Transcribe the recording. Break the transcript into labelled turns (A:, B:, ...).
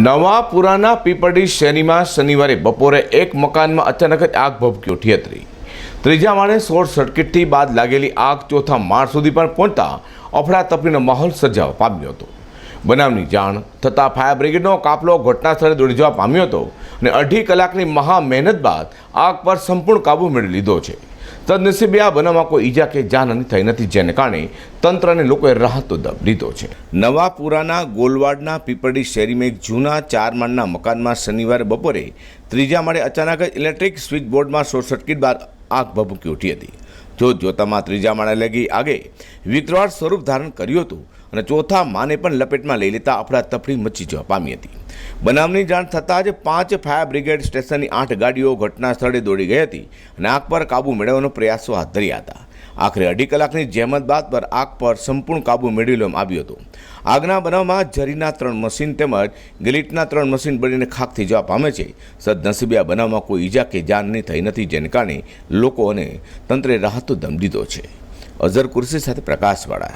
A: નવા પુરાના પીપળી શેરીમાં શનિવારે બપોરે એક મકાનમાં અચાનક જ આગ ભભકી ઉઠી હતી ત્રીજા માળે શોર્ટ સર્કિટથી બાદ લાગેલી આગ ચોથા માળ સુધી પણ પહોંચતા અફડાતફડીનો માહોલ સર્જાવા પામ્યો હતો. બનાવની જાણ થતાં ફાયર બ્રિગેડનો કાફલો ઘટના સ્થળે દોડી જવા પામ્યો હતો અને અઢી કલાકની મહા મહેનત બાદ આગ પર સંપૂર્ણ કાબૂ મેળવી લીધો છે. સદનસીબે આ બનાવમાં કોઈ ઈજા કે જાનહાની થઈ નથી, જેને કારણે તંત્ર અને લોકોએ રાહતો દબ લીધો છે. નવા પુરાના ગોલવાડના પીપળી શેરીમાં એક જૂના ચાર માળના મકાનમાં શનિવારે બપોરે ત્રીજા માળે અચાનક જ ઇલેક્ટ્રિક સ્વિચ બોર્ડમાં શોર્ટ સર્કિટ બાદ આગ ભભૂકી ઉઠી હતી. જોત જોતામાં ત્રીજા માળે લગી આગે, વિકરાળ સ્વરૂપ ધારણ કર્યું હતું અને ચોથા માને પણ લપેટમાં લઈ લેતા અફડાતફડી મચી જવા પામી હતી. બનાવની જાણ થતાં જ પાંચ ફાયર બ્રિગેડ સ્ટેશનની આઠ ગાડીઓ ઘટના સ્થળે દોડી ગઈ હતી અને આગ પર કાબૂ મેળવવાનો પ્રયાસો હાથ ધર્યા હતા. આખરે અઢી કલાકની જહેમત બાદ પર આગ પર સંપૂર્ણ કાબૂ મેળવી લેવામાં આવ્યો હતો. આગના બનાવમાં જરીના ત્રણ મશીન તેમજ ગિલિટના ત્રણ મશીન બળીને ખાખથી જવા પામે છે. સદનસીબે આ બનાવમાં કોઈ ઈજા કે જાનની થઈ નથી, જેને કારણે લોકો અને તંત્રે રાહતો દમ દીધો છે. અઝર કુર્સી સાથે પ્રકાશવાળા.